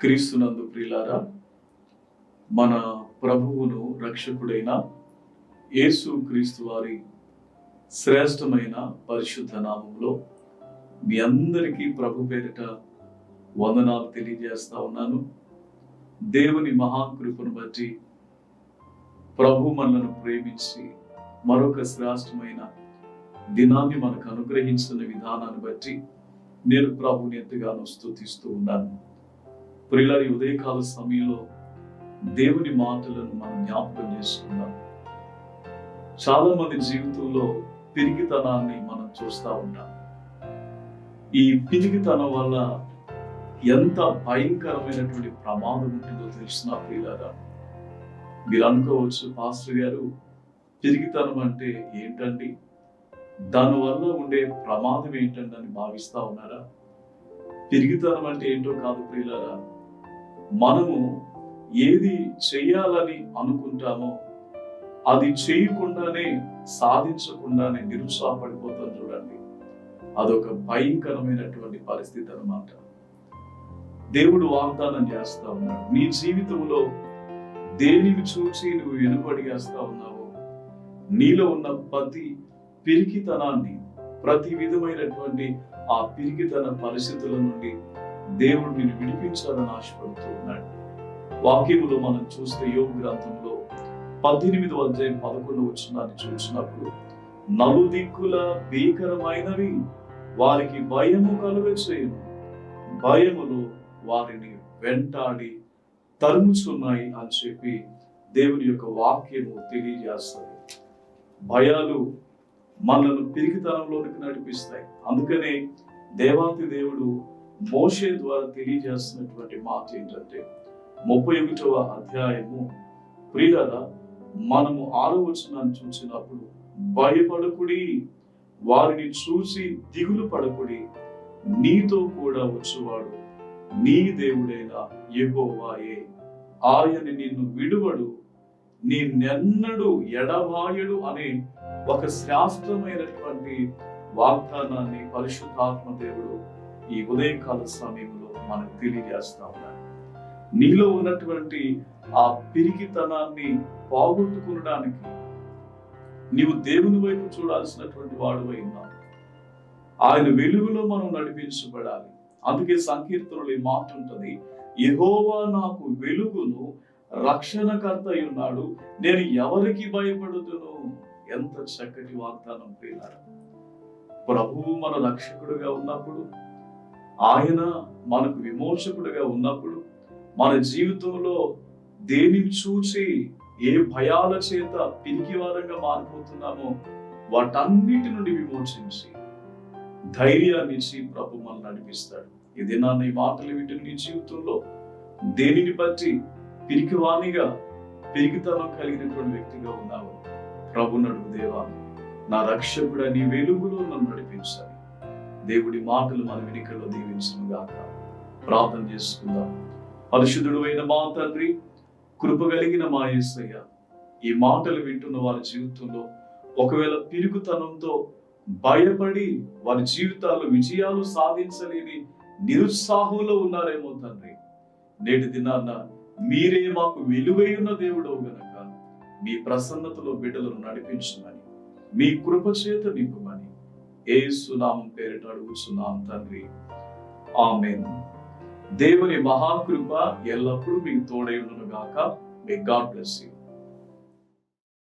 క్రీస్తునందు ప్రియులారా మన ప్రభువును రక్షకుడైన యేసు క్రీస్తు వారి శ్రేష్టమైన పరిశుద్ధ నామంలో మీ అందరికీ ప్రభు పేరిట వందనాలు తెలియజేస్తా ఉన్నాను. దేవుని మహాకృపను బట్టి ప్రభు మనలను ప్రేమించి మరొక శ్రేష్టమైన దినాన్ని మనకు అనుగ్రహించిన విధానాన్ని బట్టి నేను ప్రభుని ఎంతగానో స్థుతిస్తూ ఉన్నాను. ప్రియులారి ఉదయకాల సమయంలో దేవుని మాటలను మనం జ్ఞాపకం చేసుకుందాం. చాలా మంది జీవితంలో పిరిగితనాన్ని మనం చూస్తూ ఉంటాం. ఈ పిరిగితనం వల్ల ఎంత భయంకరమైనటువంటి ప్రమాదం ఉంటుందో తెలిసిన ప్రియులారా? మీరు అనుకోవచ్చు పాస్టర్ గారు పిరిగితనం అంటే ఏంటండి? దానివల్ల ఉండే ప్రమాదం ఏంటండి అని భావిస్తా ఉన్నారా? పిరిగితనం అంటే ఏంటో కాదు ప్రియులారా? మనము ఏది చేయాలని అనుకుంటామో అది చేయకుండానే సాధించకుండానే నిరుత్సాహపడిపోతాం చూడండి. అదొక భయంకరమైనటువంటి పరిస్థితి అన్నమాట. దేవుడు వాగ్దానం చేస్తా ఉన్నాడు. నీ జీవితంలో దేనిని చూసి నువ్వు వెనుబడిగేస్తా ఉన్నావో నీలో ఉన్న ప్రతి పిరికితనాన్ని ప్రతి విధమైనటువంటి ఆ పిరికితన పరిస్థితుల నుండి దేవుడు నిన్ను విడిపించాలని ఆశపడుతూ ఉన్నాడు. వాక్యములో మనం చూస్తే యోగ గ్రంథంలో పద్దెనిమిది అధ్యాయం పదకొండు వచ్చినాన్ని చూసినప్పుడు నలుదిక్కుల భీకరమైనవి వారికి భయము కలుగచేయను. భయములు వారిని వెంటాడి తరుముచున్నాయి అని చెప్పి దేవుని యొక్క వాక్యము తెలియజేస్తుంది. భయాలు మనల్ని పిరికితనంలోనికి నడిపిస్తాయి. అందుకనే దేవాతి దేవుడు మోషే ద్వారా తెలియజేస్తున్నటువంటి మాట ఏంటంటే ముప్పై ఒకటవ అధ్యాయము ప్రియుల మనము ఆలోచనను చూసినప్పుడు భయపడకుడి వారిని చూసి దిగులు పడకుడి నీతో కూడా వచ్చువాడు నీ దేవుడైన ఎగోవాయే ఆయన నిన్ను విడువడు నీ నెన్నడు ఎడవాయడు అనే ఒక శాస్త్రమైనటువంటి వాగ్దానాన్ని పరిశుద్ధాత్మ దేవుడు ఈ ఉదయకాల సమయంలో మనకు తెలియజేస్తా ఉన్నాడు నీలో ఉన్నటువంటి ఆ పిరికితనాన్ని పోగొట్టుకునడానికి నీవు దేవుని వైపు చూడాల్సినటువంటి వాడు ఉన్నావు. ఆయన వెలుగులో మనం నడిపించబడాలి. అందుకే సంకీర్తనలు ఈ మాట ఉంటుంది యెహోవా నాకు వెలుగును రక్షణకర్త అయి ఉన్నాడు నేను ఎవరికి భయపడుతును? ఎంత చక్కటి వాగ్దానం పేరారు ప్రభువు మన రక్షకుడుగా ఉన్నప్పుడు ఆయన మనకు విమోచకుడుగా ఉన్నప్పుడు మన జీవితంలో దేని చూసి ఏ భయాల చేత పిరికివారంగా మారిపోతున్నామో వాటన్నిటి నుండి విమోచించి ధైర్యాన్ని ఇచ్చి ప్రభు మనల్ని నడిపిస్తాడు. ఇది నా నీ మాటలు వీటిని నీ జీవితంలో దేనిని బట్టి పిరికివాణిగా పిరికితనం కలిగినటువంటి వ్యక్తిగా ఉన్నావు? ప్రభు నడుపు దేవా నా రక్షకుడ నీ వెలుగులో నన్ను నడిపించాలి. దేవుడి మాటలు మన వెనుకల్లో దీవించను గాక. ప్రార్థన చేసుకుందాం. పరిశుద్ధుడు అయిన మా తండ్రి కృప కలిగిన మా యేసయ్య ఈ మాటలు వింటున్న వారి జీవితంలో ఒకవేళ పిరుగుతనంతో భయపడి వారి జీవితాలు విజయాలు సాధించలేని నిరుత్సాహంలో ఉన్నారేమో తండ్రి. నేటి దినాన్న మీరే మాకు విలువైన దేవుడవు గనక మీ ప్రసన్నతలో బిడ్డలను నడిపించమని మీ కృప చేత నింపమని ఏ సునామం పేరిట అడుగుతున్నాం తండ్రి. ఆమెన్. దేవుని మహాకృప ఎల్లప్పుడూ మీకు తోడై ఉండును గాక మే గాడ్ బ్లెస్ యూ